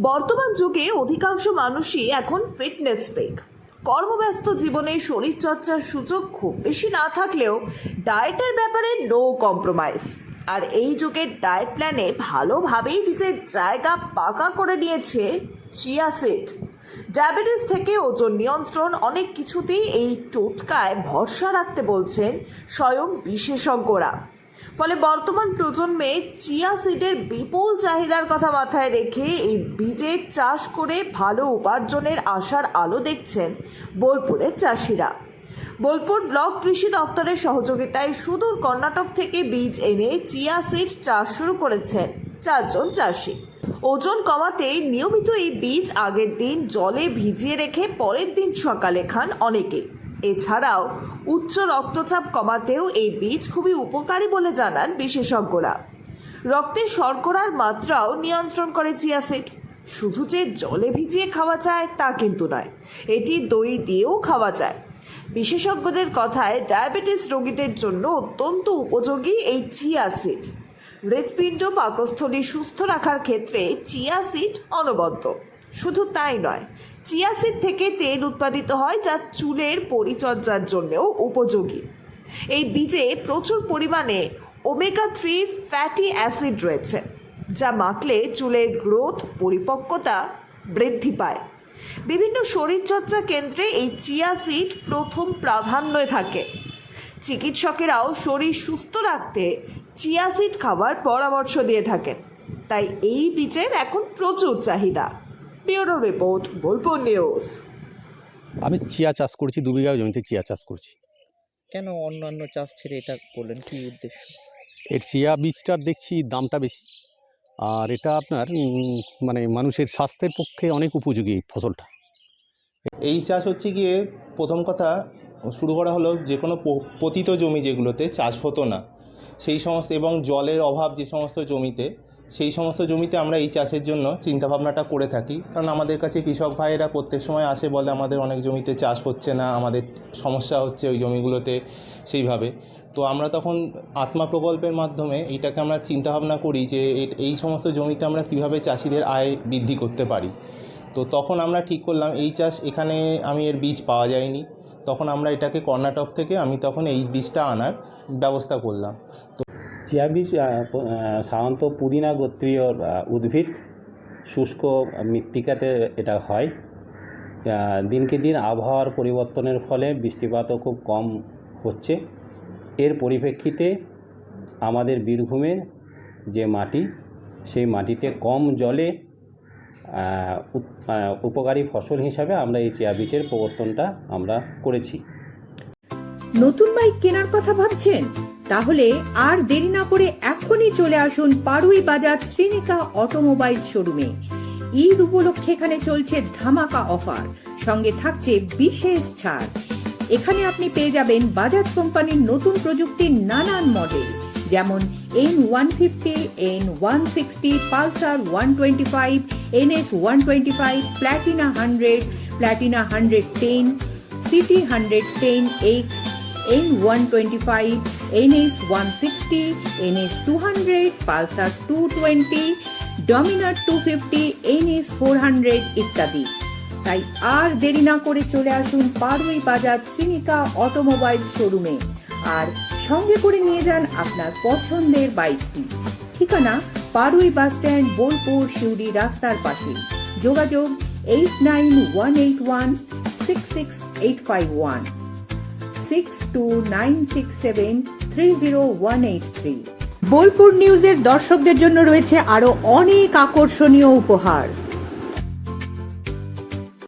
বর্তমান যুগে অধিকাংশ মানুষই এখন ফিটনেস ফেক কর্মব্যস্ত জীবনে শরীরচর্চার সুযোগ খুব বেশি না থাকলেও ডায়েটের ব্যাপারে নো কম্প্রোমাইজ আর এই যুগের ডায়েট প্ল্যানে ভালোভাবেই নিজের জায়গা পাকা করে নিয়েছে চিয়া সিড ডায়াবেটিস থেকে ওজন নিয়ন্ত্রণ অনেক কিছুতেই এই টোটকায় ভরসা রাখতে বলছেন স্বয়ং বিশেষজ্ঞরা। ফলে বর্তমান প্রজন্মে চিয়া সিডের বিপুল চাহিদার কথা মাথায় রেখে এই বীজের চাষ করে ভালো উপার্জনের আশার আলো দেখছেন বোলপুরের চাষিরা। বোলপুর ব্লক কৃষি দফতরের সহযোগিতায় সুদূর কর্ণাটক থেকে বীজ এনে চিয়া সিড চাষ শুরু করেছেন চারজন চাষি। ওজন কমাতে নিয়মিত এই বীজ আগের দিন জলে ভিজিয়ে রেখে পরের দিন সকালে খান অনেকে। এছাড়াও, উচ্চ রক্তচাপ কমাতেও এই বীজ খুবই উপকারী বলে জানান বিশেষজ্ঞরা। রক্তে শর্করার মাত্রাও নিয়ন্ত্রণ করে চিয়াসিড শুধু যে জলে ভিজিয়ে খাওয়া যায় তা কিন্তু নয়, এটি দই দিয়েও খাওয়া যায়। বিশেষজ্ঞদের কথায় ডায়াবেটিস রোগীদের জন্য অত্যন্ত উপযোগী এই চিয়া সিড। হৃৎপিণ্ড পাকস্থলী সুস্থ রাখার ক্ষেত্রে চিয়া সিড অনবদ্য। শুধু তাই নয় চিয়া সিড থেকে তেল উৎপাদিত হয় যা চুলের পরিচর্যার জন্যও উপযোগী। এই বীজে প্রচুর পরিমাণে ওমেগা থ্রি ফ্যাটি অ্যাসিড রয়েছে, যা মাখলে চুলের গ্রোথ পরিপক্কতা বৃদ্ধি পায়। বিভিন্ন শরীরচর্চা কেন্দ্রে এই চিয়া সিড প্রথম প্রাধান্যে থাকে। চিকিৎসকেরাও শরীর সুস্থ রাখতে চিয়া সিড খাবার পরামর্শ দিয়ে থাকেন। তাই এই বীজের এখন প্রচুর চাহিদা। Bureau report Bolpur news. আমি চিয়া চাষ করছি দু বিঘা জমিতে চিয়া চাষ করছি। কেন অন্যান্য চাষ ছেড়ে এটা করলেন? কি উদ্দেশ্য? এর চিয়া বীজটার দেখছি দামটা বেশি। আর এটা আপনার উম, মানে মানুষের স্বাস্থ্যের পক্ষে অনেক উপযোগী এই ফসলটা। এই চাষ হচ্ছে গিয়ে প্রথম কথা শুরু করা হলো যে কোনো প- পতিত জমি যেগুলোতে চাষ হতো না। সেই সমস্ত এবং জলের অভাব যে সমস্ত জমিতে সেই সমস্ত জমিতে আমরা এই চাষের জন্য চিন্তাভাবনাটা করে থাকি। কারণ আমাদের কাছে কৃষক ভাইয়েরা প্রত্যেক সময় আসে বলে আমাদের অনেক জমিতে চাষ হচ্ছে না, আমাদের সমস্যা হচ্ছে ওই জমিগুলোতে সেইভাবে। তো আমরা তখন আত্মা প্রকল্পের মাধ্যমে এইটাকে আমরা চিন্তাভাবনা করি যে এই সমস্ত জমিতে আমরা কীভাবে চাষিদের আয় বৃদ্ধি করতে পারি। তো তখন আমরা ঠিক করলাম এই চাষ এখানে আমি এর বীজ পাওয়া যায়নি। তখন আমরা এটাকে কর্ণাটক থেকে আমি তখন এই বীজটা আনার ব্যবস্থা করলাম। চিয়া বীজ আহ, প- আহ, সাধারণত পুদিনা গোত্রীয় উদ্ভিদ শুষ্ক মৃত্তিকাতে এটা হয়। দিনকে দিন আবহাওয়ার পরিবর্তনের ফলে বৃষ্টিপাতও খুব কম হচ্ছে। এর পরিপ্রেক্ষিতে আমাদের বীরভূমের যে মাটি সেই মাটিতে কম জলে উপকারী ফসল হিসাবে আমরা এই চিয়া বীজের প্রবর্তনটা আমরা করেছি। নতুন বাইক কেনার কথা ভাবছেন? তাহলে আর দেরি না করে এখনই চলে আসুন পাড়ুই বাজার শ্রীনিকা অটোমোবাইল শোরুমে। ঈদ উপলক্ষে এখানে চলছে ধামাকা অফার, সঙ্গে থাকছে বিশেষ ছাড়। এখানে আপনি পেয়ে যাবেন বাজাজ কোম্পানির নতুন প্রযুক্তির নানান মডেল, যেমন N one fifty N one sixty Pulsar one twenty five NS one twenty five Platina hundred Platina hundred ten CT hundred ten X N one twenty five NS one sixty NS two hundred Pulsar two twenty Dominar two fifty NS four hundred ইত্যাদি। তাই আর দেরি না করে চলে আসুন পারুই বাজার Shrinika automobile শোরুমে আর সঙ্গে করে নিয়ে যান আপনার পছন্দের বাইকটি। ঠিকানা পারুই বাস স্ট্যান্ড, বোলপুর শিউড়ি রাস্তার পাশে। যোগাযোগ eight nine one eight one, six six eight five one. Six two nine six seven three zero one eight three. Bolpur নিউজের দর্শকদের জন্য রয়েছে আরও অনেক আকর্ষণীয় উপহার।